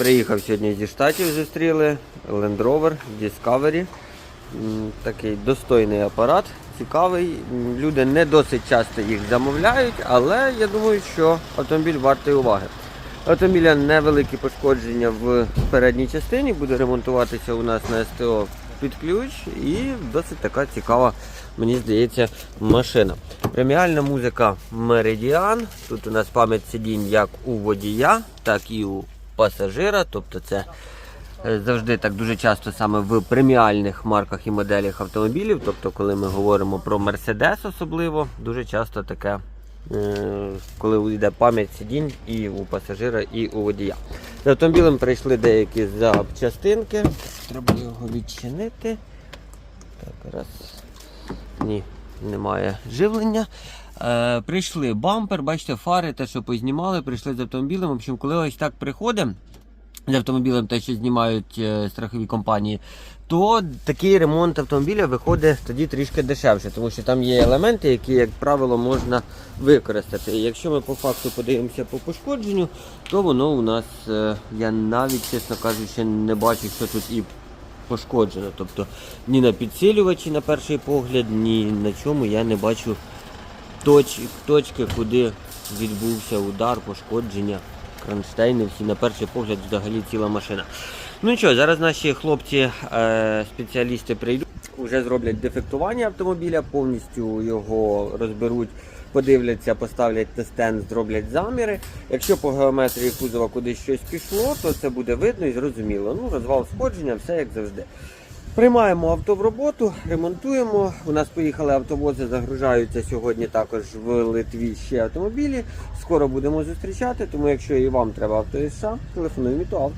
Приїхав сьогодні зі штатів, зустріли Land Rover Discovery. Такий достойний апарат, цікавий. Люди не досить часто їх замовляють, але я думаю, що автомобіль вартий уваги. Автомобіля невеликі пошкодження в передній частині, буде ремонтуватися у нас на СТО під ключ і досить така цікава, мені здається, машина. Преміальна музика Meridian. Тут у нас пам'ять сидінь як у водія, так і у пасажира. Тобто це е, завжди так дуже часто саме в преміальних марках і моделях автомобілів. Тобто, коли ми говоримо про Mercedes особливо, дуже часто таке, е, коли йде пам'ять сидінь і у пасажира, і у водія. З автомобілем прийшли деякі запчастинки. Треба його відчинити. Так, раз. Ні, немає живлення. Е, прийшли бампер, бачите, фари, те, що познімали, прийшли з автомобілем. В общем, коли ось так приходимо з автомобілем, те, що знімають е, страхові компанії, то такий ремонт автомобіля виходить тоді трішки дешевше, тому що там є елементи, які, як правило, можна використати. І якщо ми по факту подивимося по пошкодженню, то воно у нас, е, я навіть, чесно кажучи, не бачу, що тут і пошкоджено. Тобто ні на підсилювачі на перший погляд, ні на чому я не бачу точ, точки, куди відбувся удар, пошкодження, кронштейни, всі на перший погляд взагалі ціла машина. Ну нічого, зараз наші хлопці, е, прийдуть, вже зроблять дефектування автомобіля, повністю його розберуть. Подивляться, поставлять на стенд, зроблять заміри. Якщо по геометрії кузова кудись щось пішло, то це буде видно і зрозуміло. Ну, розвал сходження, все як завжди. Приймаємо авто в роботу, ремонтуємо. У нас поїхали автовози, загружаються сьогодні також в Литві ще автомобілі. Скоро будемо зустрічати, тому якщо і вам треба авто ІСА, телефонуємо то авто.